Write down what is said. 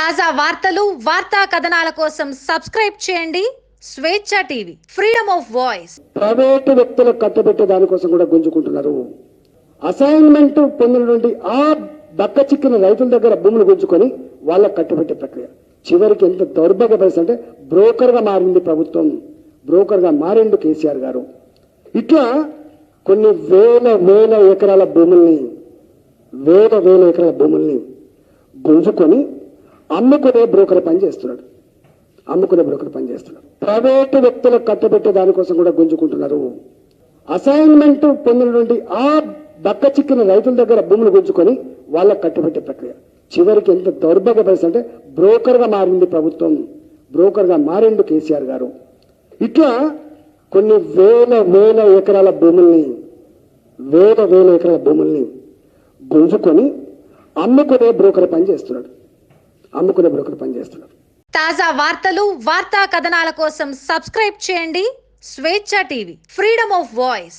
తాజా వార్తలు వార్తా కథనాల కోసం సబ్స్క్రైబ్ చేయండి. Swecha TV freedom of voice. Private వ్యక్తులకు కట్టబెట్టే దానికోసం కూడా గుంజుకుంటున్నారు. అసైన్మెంట్ పొందినటువంటి ఆ దక్క చిక్కిన రైతుల దగ్గర భూములు గుంజుకొని వాళ్ళకి కట్టబెట్టే ప్రక్రియ. చివరికి ఎంత దౌర్భాగ్య పరిస్థితి అంటే బ్రోకర్గా మారింది ప్రభుత్వం. బ్రోకర్గా మారిండు కేసీఆర్ గారు. ఇట్లా కొన్ని వేల వేల ఎకరాల భూముల్ని వేల వేల ఎకరాల భూముల్ని గుంజుకొని అమ్ముకునే బ్రోకర్ పని చేస్తున్నాడు. అమ్ముకునే బ్రోకర్ పని చేస్తున్నాడు. ప్రైవేటు వ్యక్తులకు కట్టబెట్టే దానికోసం కూడా గుంజుకుంటున్నారు. అసైన్మెంట్ పొందినటువంటి ఆ దక్క చిక్కిన రైతుల దగ్గర భూములు గుంజుకొని వాళ్ళకు కట్టబెట్టే ప్రక్రియ. చివరికి ఎంత దౌర్భాగ్య పరిస్థితి అంటే బ్రోకర్గా మారింది ప్రభుత్వం. బ్రోకర్గా మారిండు కేసీఆర్ గారు. ఇట్లా కొన్ని వేల వేల ఎకరాల భూముల్ని వేల వేల ఎకరాల భూముల్ని గుంజుకొని అమ్ముకునే బ్రోకర్ పని చేస్తున్నాడు. అమ్ముకునే బ్రోకర్ పనిచేస్తున్నారు తాజా వార్తలు వార్తా కథనాల కోసం సబ్స్క్రైబ్ చేయండి Swecha TV. Freedom of voice